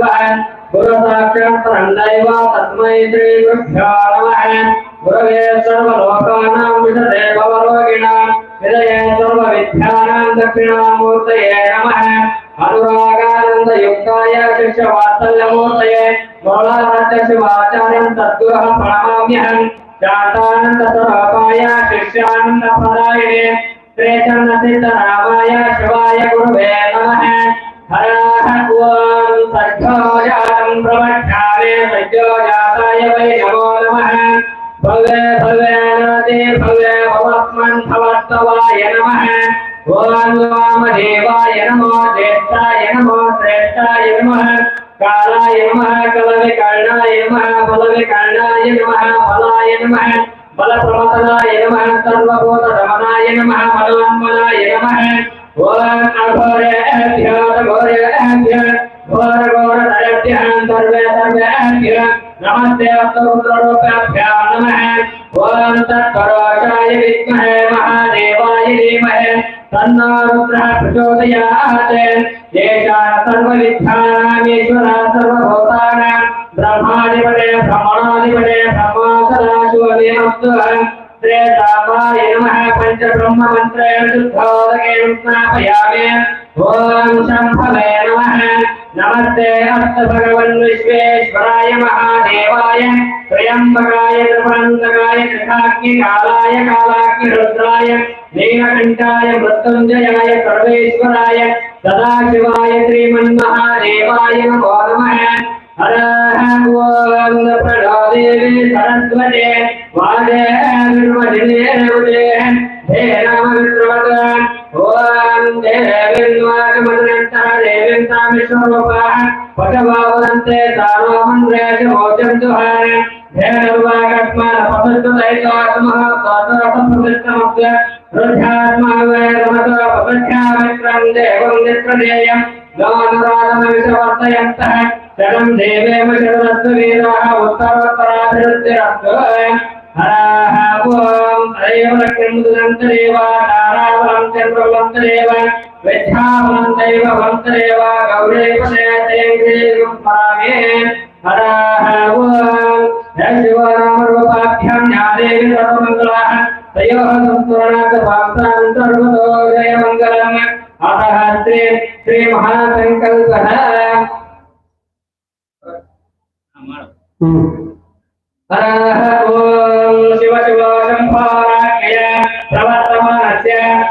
गुरु साक्षात् परन्दैव तस्मै श्री गुरुभ्यो नमः गुरवे सर्वलोकानां विषदे भवरोगिणां हृदये सर्वविद्यानां दक्षिणामूर्तये नमः अनुरागानन्दयुक्ताय शिष्यवात्सल्यमूर्तये मोलाराध्यशिवाचार्यं तद्गुरः प्रणमाम्यहम् शान्तानन्दस्वरूपाय शिष्यानन्दपरायणे श्रीचन्नसिद्धरामाय शिवाय गुरुवे नमः हरः ॐ सद्यो जातं प्रवक्ष्यामि सद्यो जाताय वै नमो नमः भवे भवे नदे भवे भवत्मन् भवत्तवाय नमः ॐ वामदेवाय नमो ज्येष्ठाय नमो श्रेष्ठाय नमः कालाय नमः कलविकर्णाय नमः बलविकर्णाय नमः बलाय नमः बलप्रमतनाय नमः सर्वभूतदमनाय नमः बलवन्मनाय नमः ॐ अघोरेभ्यो घोरेभ्य ॐ विद्महे महादेवाय धीमहि तन्नो रुद्रः प्रचोदयात् येषा सर्वविद्यानामीश्वरः सर्वभूतानां ब्रह्माधिपते ब्रह्मणाधिपते ब्रह्मासदाशिवमेमस्तुः श्रेतापाय नमः पञ्चब्रह्ममन्त्रेण शुद्धोदकेन स्नापयामि ॐ शम्भवे नमः नमस्ते अस्तभगवन् विश्वेश्वराय महादेवाय, त्र्यम्बकाय, त्रिपुरन्दकाय त्रिकाग्निकालाय कालाग्निरुद्राय नीलकण्ठाय, मृत्युञ्जयाय, सर्वेश्वराय, सदाशिवाय, श्रीमन्महादेवाय नमो नमः। हरः ॐ प्रणोदेवी सरस्वते वादे निर्वदिने ॐ देवीन्वाकमनन्ता देवीं तामिश्वरूपाः पटवावदन्ते तानोमन्द्रेश मोचं दुहान हे नर्वाकस्मान् पतस्तुदैतात्मः तातसंप्रतिष्ठमस्य रुद्ध्यात्मा वै रमतो पतच्छामित्रं देवं नित्रनेयम् गमनुरागमविषवर्तयन्तः शरणं देवेम शरणस्ववीराः उत्तरोत्तराभिवृद्धिरस्तु हराः ॐ त्रयोलक्ष्यमुदन्तरेव तारावलं चन्द्रवन्तरेव विद्यावन्तैव वन्तरेव गौरेवदेवं परामे हराः ॐ शिवरामरूपाभ्यां न्यादेवी सर्वमङ्गलाः तयोः संस्मरणात् वाक्तान्तर्गतो जयमङ्गलम् अतः श्री श्रीमहासङ्कल्पः ಹ್ಮ್ हरः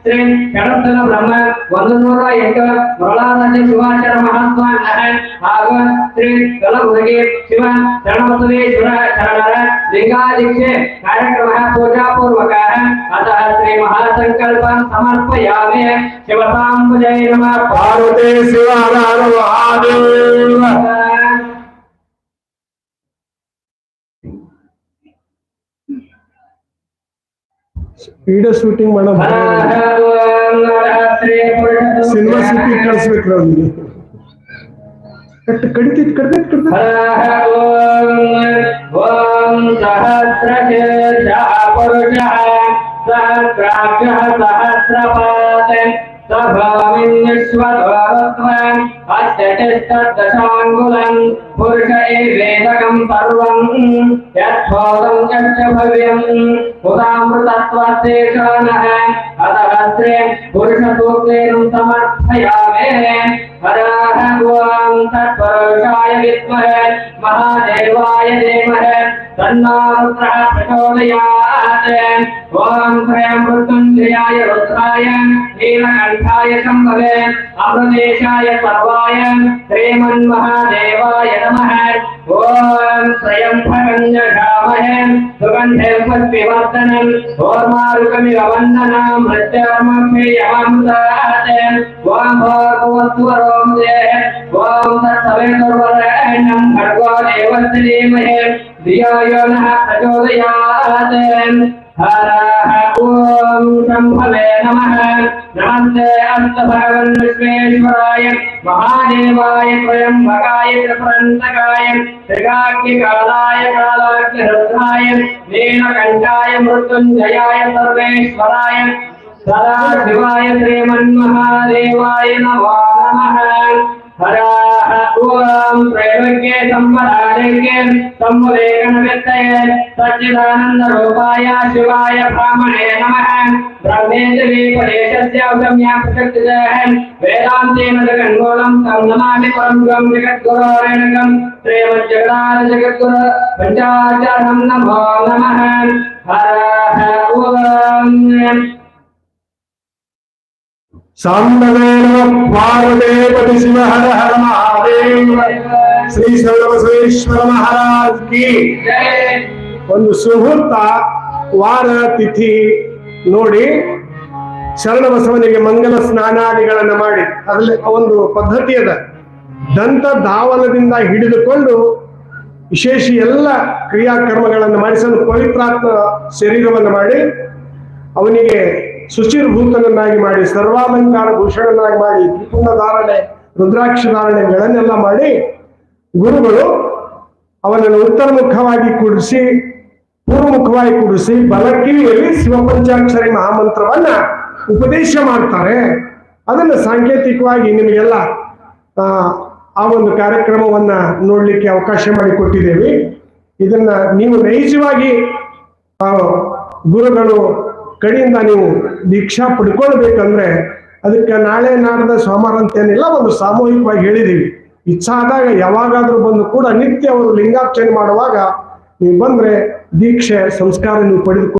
ಶ್ರೀ ಷಡಸ್ಥಲ ಬ್ರಹ್ಮ ಒಂದು ನೂರ ಎಂಟು ಮೊಳಾದ ಶಿವಾಚಾರ ಮಹಾಸ್ವಾಮಿನಃ ಹಾಗೂ ಶ್ರೀ ಕಲಬುರಗಿ ಶಿವ ಶರಣಬಸವೇಶ್ವರ ಶರಣರ ಲಿಂಗಾದೀಕ್ಷೆ ಕಾರ್ಯಕ್ರಮ ಪೂಜಾಪೂರ್ವಕ ಅತಃ ಶ್ರೀ ಮಹಾಸಂಕಲ್ಪ ಸಮರ್ಪಯಾಮಿ ಶಿವಸಾಂಬುಜೈ ನಮಃ ಪಾರ್ವತಿ ಶಿವನಾರ ಮಹಾದೇವ ವಿಡಿಯೋ ಶೂಟಿಂಗ್ ಮಾಡೋ सिल्वर सिटी कर्ज विक्रवली कडकीत कडकीत कडकीत ओम सहस्रके सहपुरुषः सहस्राभ्यः सहस्रपाते स्वभावत्वानि अष्टचष्टदशाङ्गुलम् पुरुष एवेदकम् सर्वम् यच्छोदम् यश्च भव्यम् उदामृतत्वशेषानः अतः श्रे पुरुषसूक्तेन समर्थयामे हराः गुवाम् तत्परुषाय विद्महे महादेवाय देमहे तन्नारुत्रः प्रचोदयात् प्रचोदयात् ॐ त्रयं रुद्राय, नीलकण्ठाय शम्भवे अमृतेशाय सर्वाय श्रीमन्महादेवाय नमः। ॐ त्रयम्भकं सुगन्धे पुष्पिवर्धनम् ओर्मारुकमिव वन्दनां मृत्युर्मक्षेयमृतात् ॐ भगवत्वरों देह ॐ तत्सवेतुर्वरेण्यं भर्गो देवस्य धीमहि। धियो यो नः प्रचोदयात् हरः ॐ शम्भवे नमः। नमस्ते अस्तु भगवन् विश्वेश्वराय, महादेवाय त्र्यम्बकाय त्रिपुरन्तकाय त्रिगाग्निकालाय कालाग्निरुद्राय, नीलकण्ठाय, मृत्युञ्जयाय, सर्वेश्वराय, सदाशिवाय, श्रीमन्महादेवाय नमो नमः। हराः ॐ त्रैलोक्ये सम्मदारेक्ये सम्मुदेकनवित्तये सच्चिदानन्दरूपाय शिवाय ब्राह्मणे नमः ब्रह्मेन्द्रीपदेशस्य औषम्या प्रशक्तिजः वेदान्तेन जगन्मूलं तं नमामि परं गं जगद्गुरोरेणकं श्रीमज्जगदार जगद्गुरु पञ्चाचारं नमो नमः हरः ॐ ಸಾಂಬವೇನ ಪಾರ್ವದೇಪತಿ ಶಿವ ಹರ ಹರ ಮಹಾದೇವ. ಶ್ರೀ ಶರಣ ಮಹಾರಾಜ್ ಕಿ. ಒಂದು ಸುಹೂರ್ತ ವಾರ ತಿಥಿ ನೋಡಿ ಶರಣ ಬಸವನಿಗೆ ಮಂಗಲ ಸ್ನಾನಾದಿಗಳನ್ನ ಮಾಡಿ. ಅದರಲ್ಲಿ ಒಂದು ಪದ್ಧತಿ ಅದ. ದಂತ ಧಾವನದಿಂದ ಹಿಡಿದುಕೊಂಡು ವಿಶೇಷ ಎಲ್ಲ ಕ್ರಿಯಾಕರ್ಮಗಳನ್ನು ಮಾಡಿಸಲು ಪವಿತ್ರಾತ್ಮ ಶರೀರವನ್ನು ಮಾಡಿ ಅವನಿಗೆ ಶುಚಿರ್ಭೂತನನ್ನಾಗಿ ಮಾಡಿ ಸರ್ವಾಲಂಕಾರ ಭೂಷಣನಾಗಿ ಮಾಡಿ ತ್ರಿಪುಣ ಧಾರಣೆ ರುದ್ರಾಕ್ಷ ಧಾರಣೆಗಳನ್ನೆಲ್ಲ ಮಾಡಿ ಗುರುಗಳು ಅವನನ್ನು ಉತ್ತರ ಮುಖವಾಗಿ ಕೂಡಿಸಿ ಪೂರ್ವಮುಖವಾಗಿ ಕೂಡಿಸಿ ಬಲಕಿವಿಯಲ್ಲಿ ಶಿವಪಂಚಾಕ್ಷರಿ ಮಹಾಮಂತ್ರವನ್ನ ಉಪದೇಶ ಮಾಡ್ತಾರೆ. ಅದನ್ನು ಸಾಂಕೇತಿಕವಾಗಿ ನಿಮಗೆಲ್ಲ ಆ, ಒಂದು ಕಾರ್ಯಕ್ರಮವನ್ನ ನೋಡ್ಲಿಕ್ಕೆ ಅವಕಾಶ ಮಾಡಿಕೊಟ್ಟಿದ್ದೇವೆ. ಇದನ್ನ ನೀವು ನೈಜವಾಗಿ ಗುರುಗಳು ಕಡೆಯಿಂದ ನೀವು ದೀಕ್ಷಾ ಪಡ್ಕೊಳ್ಬೇಕಂದ್ರೆ ಅದಕ್ಕೆ ನಾಳೆ ನಾಡ್ದ ಸೋಮವಾರ ಅಂತೇನಿಲ್ಲ ಒಂದು ಸಾಮೂಹಿಕವಾಗಿ ಹೇಳಿದೀವಿ. ಇಚ್ಛಾ ಆದಾಗ ಯಾವಾಗಾದ್ರೂ ಬಂದು ಕೂಡ ನಿತ್ಯ ಅವರು ಲಿಂಗಾರ್ಚನೆ ಮಾಡುವಾಗ ನೀವು ಬಂದ್ರೆ ದೀಕ್ಷೆ, ಸಂಸ್ಕಾರ ನೀವು